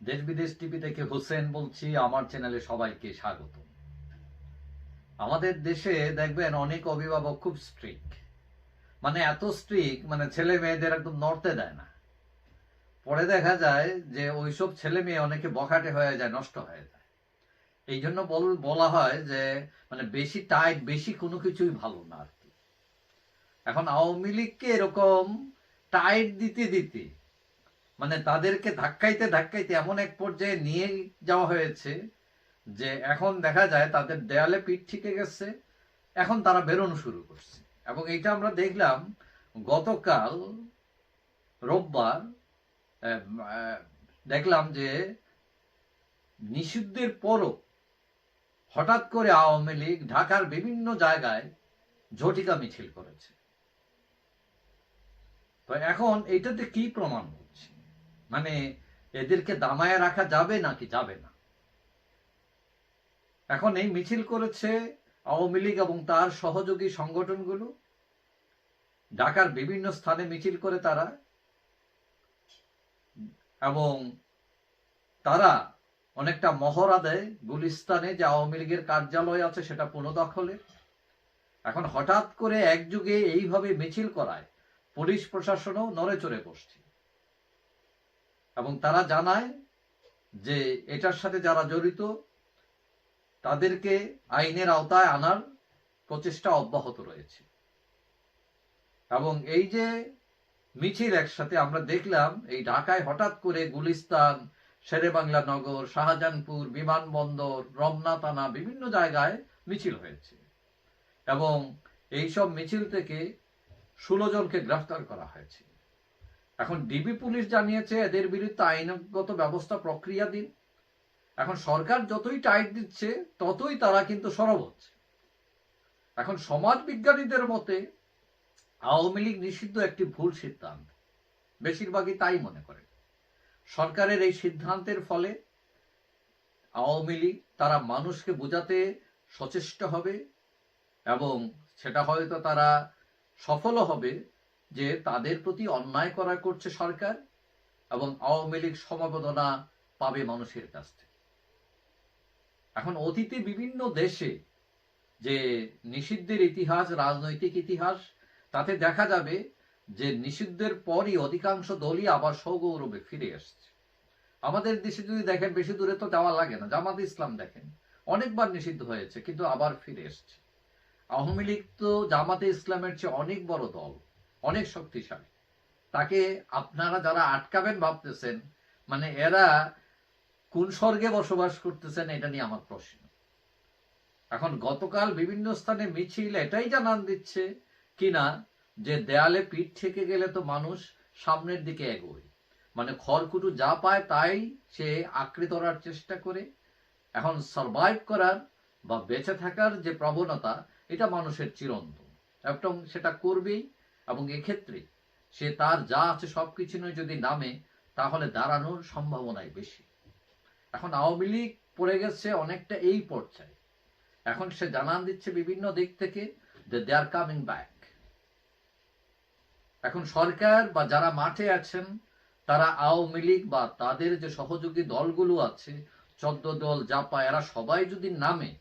দেশ বিদেশ টিভি থেকে হোসেন বলছি, আমার চ্যানেলে সবাইকে স্বাগত আমাদের দেশে দেখবেন অনেক অভিভাবক খুব স্ট্রিক মানে এত স্ট্রিক মানে ছেলে মেয়েদের একদম নড়তে দেয় না। পরে দেখা যায় যে ওইসব ছেলে মেয়ে অনেকে বখাটে হয়ে যায়, নষ্ট হয়ে যায়। এই জন্য বলা হয় যে মানে বেশি টাইট বেশি কোনো কিছুই ভালো না আর কি। এখন আওয়ামী লীগকে এরকম টাইট দিতে দিতে মানে তাদেরকে ধাক্কাইতে ধাক্কাইতে এমন এক পর্যায়ে নিয়ে যাওয়া হয়েছে যে এখন দেখা যায় তাদের দেয়ালে পিঠ ঠিকে গেছে, এখন তারা বেরোনো শুরু করছে। এবং এটা আমরা দেখলাম গতকাল রোববার দেখলাম যে নিষিদ্ধের পরও হঠাৎ করে আওয়ামী লীগ ঢাকার বিভিন্ন জায়গায় ঝটিকা মিছিল করেছে। তো এখন এইটাতে কি প্রমাণ হচ্ছে? মানে এদেরকে দামায় রাখা যাবে নাকি যাবে না? এখন এই মিছিল করেছে আওয়ামী লীগ এবং তার সহযোগী সংগঠনগুলো। ঢাকার বিভিন্ন স্থানে মিছিল করে তারা। এবং তারা অনেকটা মহড়া দেয় গুলিস্তানে যে আওয়ামী লীগের কার্যালয় আছে সেটা পুনঃদখলে। এখন হঠাৎ করে একযুগে এইভাবে মিছিল করায়, পুলিশ প্রশাসনও নড়ে চড়ে বসছে। এবং তারা জানায় যে এটার সাথে যারা জড়িত, তাদেরকে আইনের আওতায় আনার প্রচেষ্টা অব্যাহত রয়েছে। এবং এই যে মিছিল একসাথে আমরা দেখলাম, এই ঢাকায় হঠাৎ করে গুলিস্তান, শেরেবাংলা নগর, শাহজাহানপুর, বিমানবন্দর, রমনা থানা বিভিন্ন জায়গায় মিছিল হয়েছে। এবং এইসব মিছিল থেকে ষোলো জনকে গ্রেফতার করা হয়েছে। এখন ডিবি পুলিশ জানিয়েছে এদের বিরুদ্ধে আইনগত ব্যবস্থা প্রক্রিয়া দিন এখন সরকার যতই টাইট দিচ্ছে, ততই তারা কিন্তু সরব হচ্ছে। এখন সমাজ বিজ্ঞানীদের মতে আওয়ামী লীগ নিষিদ্ধ একটি ভুল সিদ্ধান্ত। বেশিরভাগই তাই মনে করে সরকারের এই সিদ্ধান্তের ফলে আওয়ামী লীগ তারা মানুষকে বোঝাতে সচেষ্ট হবে এবং সেটা হয়তো তারা সফলও হবে যে তাদের প্রতি অন্যায় করা করছে সরকার এবং আওয়ামী লীগ সমবেদনা পাবে মানুষের কাছ থেকে। এখন অতীতে বিভিন্ন দেশে যে নিষিদ্ধের ইতিহাস, রাজনৈতিক ইতিহাস, তাতে দেখা যাবে যে নিষিদ্ধের পরই অধিকাংশ দলই আবার সৌগৌরবে ফিরে আসছে। আমাদের দেশে যদি দেখেন, বেশি দূরে তো যাওয়া লাগে না। জামাত ইসলাম দেখেন, অনেকবার নিষিদ্ধ হয়েছে, কিন্তু আবার ফিরে এসছে। আওয়ামী লীগ তো জামাতে ইসলামের চেয়ে অনেক বড় দল। অনেক শক্তিশালী। তাকে আপনারা যারা আটকাবেন ভাবতেছেন মানে এরা কোন স্বর্গে বসবাস করতেছেন এটা নিয়ে আমার প্রশ্ন। এখন গতকাল বিভিন্ন স্থানে মিছিল এটাই জানান দিচ্ছে কিনা যে দেয়ালে পিঠ থেকে গেলে তো মানুষ সামনের দিকে এগোয়। মানে খড়কুটু যা পায় তাই সে আঁকড়ে ধরার চেষ্টা করে। এখন সার্ভাইভ করার বা বেঁচে থাকার যে প্রবণতা, এটা মানুষের চিরন্তন। এবং সেটা করবেই এবং এক্ষেত্রে সে তার যা আছে সবকিছু নিয়ে যদি নামে, তাহলে দাঁড়ানোর সম্ভাবনাই বেশি। এখন আওয়ামী লীগ পড়ে গেছে অনেকটা এই পর্যায়ে। এখন সে জানান দিচ্ছে বিভিন্ন দিক থেকে যে দে আর কামিং ব্যাক এখন সরকার বা যারা মাঠে আছেন, তারা আওয়ামী লীগ বা তাদের যে সহযোগী দলগুলো আছে, চোদ্দ দল, জাপা, এরা সবাই যদি নামে,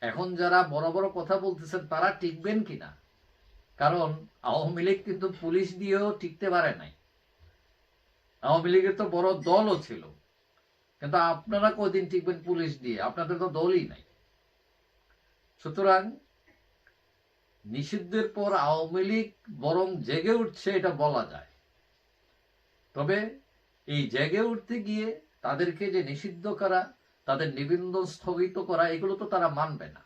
এখন যারা বড় বড় কথা বলতেছেন, তারা টিকবেন কিনা? কারণ আওয়ামী লীগ কিন্তু পুলিশ দিয়েও টিকতে পারে নাই। আওয়ামী লীগের তো বড় দলও ছিল। কিন্তু আপনারা কদিন টিকবেন পুলিশ দিয়ে? আপনাদের তো দলই নাই। সুতরাং নিষিদ্ধের পর আওয়ামী লীগ বরং জেগে উঠছে, এটা বলা যায়। তবে এই জেগে উঠতে গিয়ে তাদেরকে যে নিষিদ্ধ করা, তাদের নিবন্ধন স্থগিত করা, এগুলো তো তারা মানবে না।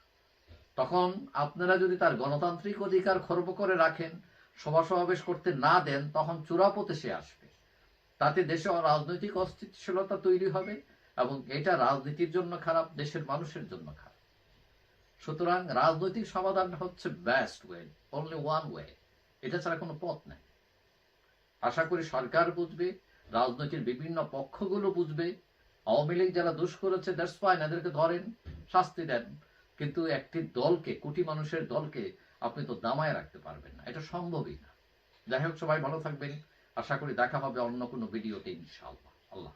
তখন আপনারা যদি তার গণতান্ত্রিক অধিকার খর্ব করে রাখেন সভা সমাবেশ করতে না দেন, তখন চূড়াপথে সে আসবে। তাতে দেশে রাজনৈতিক অস্থিতিশীলতা তৈরি হবে এবং এটা রাজনীতির জন্য খারাপ, দেশের মানুষের জন্য খারাপ। সুতরাং রাজনৈতিক সমাধান হচ্ছে best way only one way এটা ছাড়া কোনো পথ নেই। আশা করি সরকার বুঝবে রাজনৈতিক বিভিন্ন পক্ষগুলো বুঝবে। আওয়ামী লীগ যারা দুষ করেছে দ্যাটস ফাইন এদেরকে ধরেন, শাস্তি দেন। কিন্তু একটি দলকে, কোটি মানুষের দলকে আপনি তো দামায় রাখতে পারবেন না। এটা সম্ভবই না। যাই হোক, সবাই ভালো থাকবেন। আশা করি দেখা হবে অন্য কোনো ভিডিওতে ইনশাআল্লাহ। আল্লাহ।